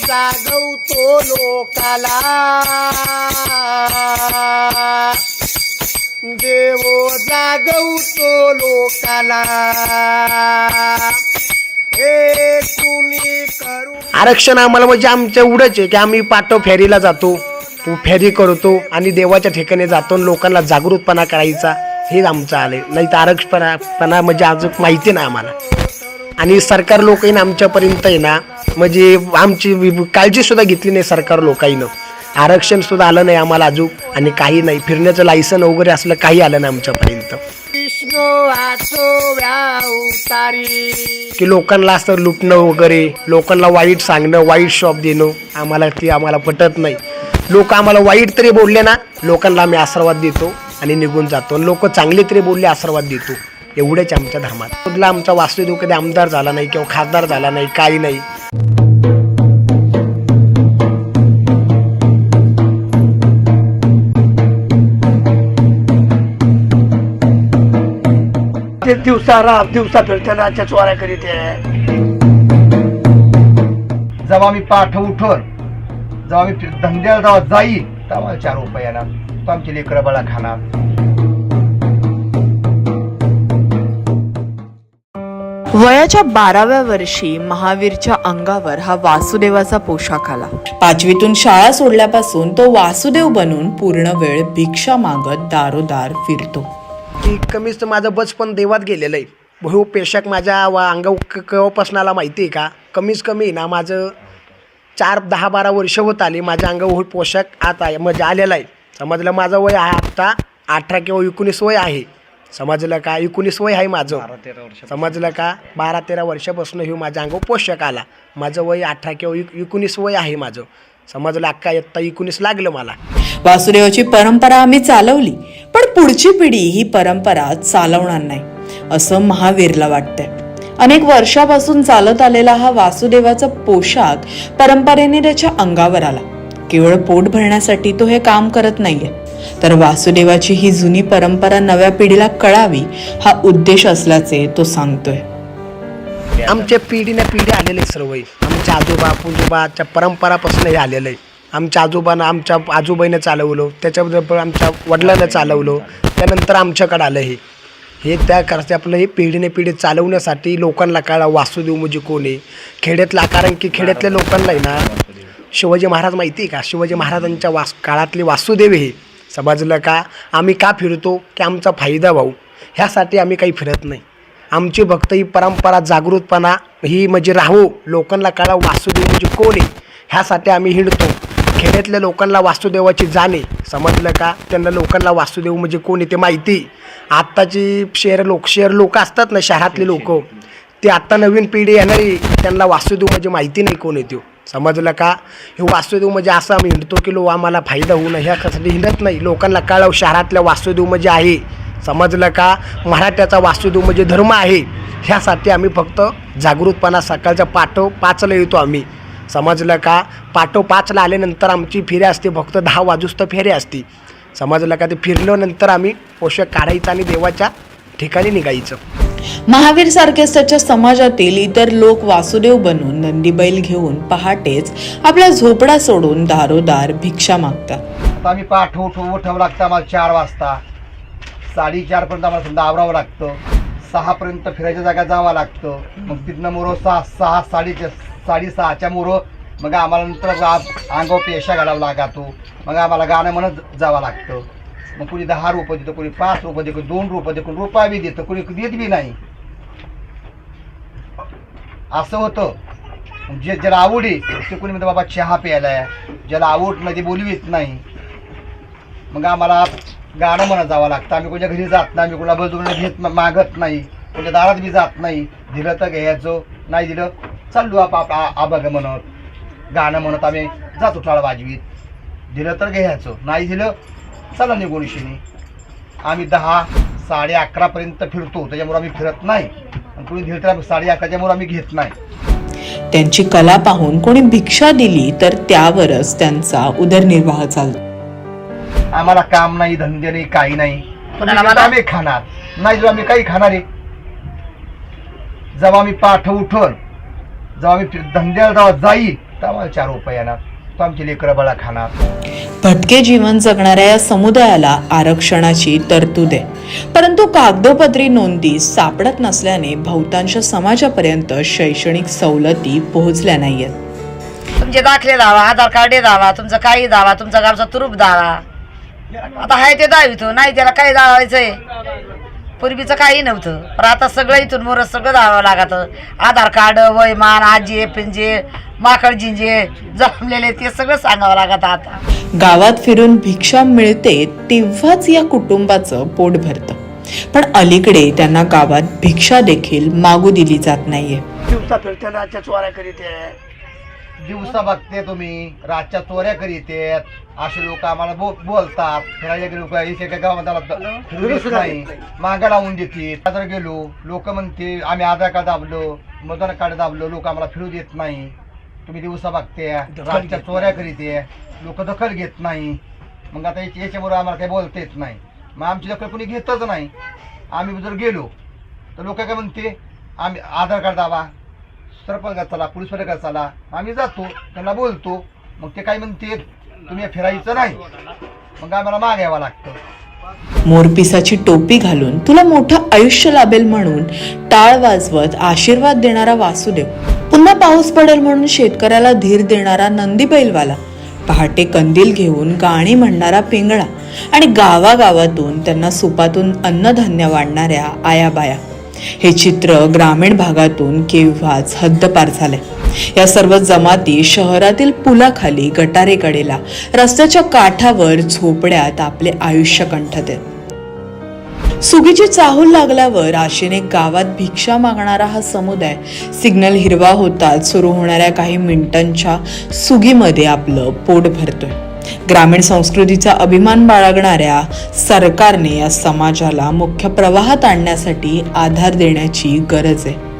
जागवतो लोकाला. देव जागवतो लोकाला. हे कुणी करू आरक्षण आम्हाला म्हणजे आमचं एवढंच आहे की आम्ही पाठव फेरीला जातो. फेरी करतो आणि देवाच्या ठिकाणी जातो आणि लोकांना जागृतपणा करायचा. हेच आमचं आलंय. नाही तर आरक्षणपणा म्हणजे अजून माहिती नाही आम्हाला. आणि सरकार लोकांनी आमच्यापर्यंत आहे ना म्हणजे आमची काळजी सुद्धा घेतली नाही सरकार लोकांनं आरक्षण सुद्धा आलं नाही आम्हाला अजून आणि काही नाही. फिरण्याचं लायसन वगैरे असलं काही आलं नाही आमच्यापर्यंत. की लोकांना असं लुटणं वगैरे लोकांना वाईट सांगणं वाईट शॉप देणं आम्हाला ते आम्हाला पटत नाही. लोक आम्हाला वाईट तरी बोलले ना लोकांना आम्ही आशीर्वाद देतो आणि निघून जातो. लोक चांगले तरी बोलले आशीर्वाद देतो. एवढेच आमच्या धर्मात. आमचा वास्तुदेव कधी आमदार झाला नाही किंवा खासदार झाला नाही काही नाही. ते दिवसा रात दिवसा फिरते रातच्या चोऱ्या करीत आहे. जेव्हा मी पाठ उठवर जेव्हा मी धंद्याला जेव्हा जाईल तेव्हा चार रुपये येणार. तो आमची लेकरं बाळा खाणार. वयाच्या बाराव्या वर्षी महावीरच्या अंगावर हा वासुदेवाचा पोशाख आला. पाचवीतून शाळा सोडल्यापासून तो वासुदेव बनून पूर्ण वेळ भिक्षा मागत दारोदार फिरतो. की कमीच तर माझं बचपन देवात गेलेलं आहे. बहु पेशक माझ्या वा अंगा केव्हापासनाला माहिती आहे का? कमीच कमी ना माझं चार दहा बारा वर्ष होत आली माझ्या अंगावर पोशाख आता आहे म्हणजे आलेला आहे. समजलं माझं वय आहे आत्ता अठरा किंवा एकोणीस वय आहे. समजलं का? एकोणीस वय आहे माझं. समजलं का? बारा तेरा वर्षापासून हे माझ्या अंगावर पोषक आला. माझं वय अठरा किंवा एक- एकोणीस वय आहे माझं. समजलं अक्का इयत्ता एकोणीस लागलं मला. वासुदेवाची परंपरा आम्ही चालवली पण पुढची पिढी ही परंपरा चालवणार नाही असं महावीरला वाटतंय. अनेक वर्षापासून चालत आलेला हा वासुदेवाचा पोशाख परंपरेने त्याच्या अंगावर आला. केवळ पोट भरण्यासाठी तो हे काम करत नाहीये. तर वासुदेवाची ही जुनी परंपरा नव्या पिढीला कळावी हा उद्देश असल्याचे तो सांगतोय. आमच्या पिढीने पिढी आलेले सर्व. आमच्या आजोबा पूजोबाच्या परंपरापासून हे आलेलं आहे. आमच्या आजोबानं आमच्या आजोबाईनं चालवलं. त्याच्याबद्दल आमच्या वडिलांना चालवलं. त्यानंतर आमच्याकडं आलं हे. हे त्या करते आपलं हे पिढीने पिढी चालवण्यासाठी लोकांना कळा वासुदेव म्हणजे कोण आहे? खेड्यातला कारण की खेड्यातल्या लोकांना आहे ना शिवाजी महाराज माहिती आहे का? शिवाजी महाराजांच्या वास काळातले वासुदेव हे. समजलं का आम्ही का फिरतो? की आमचा फायदा भाऊ. ह्यासाठी आम्ही काही फिरत नाही. आमची भक्त ही परंपरा जागृतपणा ही म्हणजे राहो. लोकांना कळा वासुदेव म्हणजे कोण आहे? ह्यासाठी आम्ही हिंडतो. खेड्यातल्या लोकांना वासुदेवाची जाणे समजलं का? त्यांना लोकांना वासुदेव म्हणजे कोण आहे ते माहिती आत्ताची शहर लोक शहर लोक असतात ना शहरातले लोक. ते आत्ता नवीन पिढी येणारी त्यांना वासुदेव म्हणजे माहिती नाही कोण आहे तो. समजलं का? हे वासुदेव म्हणजे असं आम्ही हिंडतो की लो आम्हाला फायदा होऊ नये. ह्यासाठी हिंडत नाही. लोकांना कळव शहरातल्या वासुदेव म्हणजे आहे. समजलं का? मराठ्याचा वासुदेव म्हणजे धर्म आहे. ह्यासाठी आम्ही फक्त जागृतपणा सकाळच्या पाठव पाचला येतो आम्ही. समजलं का? पाठव पाचला आल्यानंतर आमची फेरी असते फक्त दहा वाजूस्त फेरी असते. समजलं का? ते फिरल्यानंतर आम्ही पोषक काढायचं आणि देवाच्या ठिकाणी निघायचं. महावीर सारखेच त्याच्या समाजातील इतर लोक वासुदेव बनून नंदीबैल घेऊन पहाटेच आपला झोपडा सोडून दारोदार भिक्षा मागतात. आता आम्ही पाठ उठू उठावं लागतं आम्हाला चार वाजता. साडेचारपर्यंत आम्हाला समजा आवरावं लागतं. सहापर्यंत फिरायच्या जागा जावं लागतं. मग तिथनं मोरो सहा सहा साडे साडेसहाच्या मोरो. मग आम्हाला नंतर आ- अंगावर पेशा घालावा लागतो. मग आम्हाला गाणं म्हणत जावं लागतं. मग कुणी दहा रुपये देतो कुणी पाच रुपये देतो दोन रुपये देतो कुणी रुपया बी देतं कुणी देत बी नाही. असं होतं. जे ज्याला आवड आहे ते कुणी म्हणतं बाबा चहा प्यायला ज्याला आवड नाही ते बोलवीत नाही. मग आम्हाला गाणं म्हणत जावं लागतं. आम्ही कोणत्या घरी जात नाही आम्ही कोणा बजून घेत मागत नाही. कोणत्या दारात बी जात नाही. दिलं तर घ्यायचं नाही दिलं चाललो आप आप आ- आबग म्हणत गाणं म्हणत आम्ही जातो टाळ वाजवीत. दिलं तर घ्यायचो नाही दिलं चला निघून शिनी आम्ही दहा साडे अकरापर्यंत फिरतो त्याच्यामुळे आम्ही फिरत नाही. आणि कोणी दिलं तर साडे अकराच्यामुळे आम्ही घेत नाही. त्यांची कला पाहून कोणी भिक्षा दिली तर त्यावरच त्यांचा उदरनिर्वाह चालतो. आम्हाला काम नाही धंदे नाही काही नाही. पण दिलं तर आम्ही खाणार. नाही जर आम्ही काही खाणार आहे जेव्हा आम्ही पाठ उठवर जेव्हा आम्ही धंद्याला जेव्हा जाईल तर आम्हाला चार रुपये येणार. तो आमची लेकरं बळा खाणार. भटके जीवन जगणाऱ्या या समुदायाला आरक्षणाची तरतूद आहे. परंतु कागदोपत्री नोंदी सापडत नसल्याने बहुतांश समाजापर्यंत शैक्षणिक सवलती पोहोचल्या नाहीयेत. तुमचे दाखले दावा आधार कार्ड दावा तुमचं काही दावा तुमचा गावचा तुरूप दावा. आता हाय ते दावितो नाही त्याला काही दावायचंय. पूर्वीचं काही नव्हतं. पण आता सगळं इथून मोर सगळं दावावं लागत. आधार कार्ड वयमान आजी पिंजे माकड जिंजे जमलेले ते सगळं सांगावं लागत आता. गावात फिरून भिक्षा मिळते तेव्हाच या कुटुंबाचं पोट भरतं. पण अलीकडे त्यांना गावात भिक्षा देखील मागू दिली जात नाहीये. दिवसा फिरते रातच्या चोऱ्या करीत आहे. दिवसा बघते तुम्ही. रातच्या चोऱ्या करीत असे लोक आम्हाला बो बोलतात. फिरायला गेलो का इथे काय गावात आला फिरू देत नाही. मागं लावून देते जर गेलो. लोक म्हणते आम्ही आधार कार्ड दाबलो मतदार कार्ड दाबलो. लोक आम्हाला फिरू देत नाही. तुम्ही दिवसा बघते रातच्या चोऱ्या करीत लोक दखल घेत नाही. मग आता याच्या- याच्यामुळे आम्हाला काही बोलता येत नाही. मग आमची दखल कोणी घेतच नाही. आम्ही जर गेलो तर लोक काय म्हणते आम्ही आधार कार्ड दावा सरपंच चला पोलीस पथकात चला. आम्ही जातो त्यांना बोलतो. मग ते काय म्हणते? तुम्ही फिरायचं नाही. मग आम्हाला मागायला लागतं. मोरपिसाची टोपी घालून तुला मोठं आयुष्य लाभेल म्हणून टाळ वाजवत आशीर्वाद देणारा वासुदेव पुन्हा पाऊस पडेल म्हणून शेतकऱ्याला धीर देणारा नंदी बैलवाला पहाटे कंदील घेऊन गाणी म्हणणारा पिंगळा आणि गावागावातून त्यांना सुपातून अन्नधान्य वाढणाऱ्या आयाबाया. हे चित्र ग्रामीण भागातून केव्हाच हद्दपार झाले या सर्व जमाती शहरातील पुलाखाली गटारे कडेला रस्त्याच्या काठावर झोपड्यात आपले आयुष्य कंठत सुगीची चाहूल लागल्यावर आशेने गावात भिक्षा मागणारा हा समुदाय सिग्नल हिरवा होताच सुरू होणाऱ्या काही मिनिटांच्या सुगीमध्ये आपलं पोट भरतोय. ग्रामीण संस्कृतीचा अभिमान बाळगणाऱ्या सरकारने या समाजाला मुख्य प्रवाहात आणण्यासाठी आधार देण्याची गरज आहे.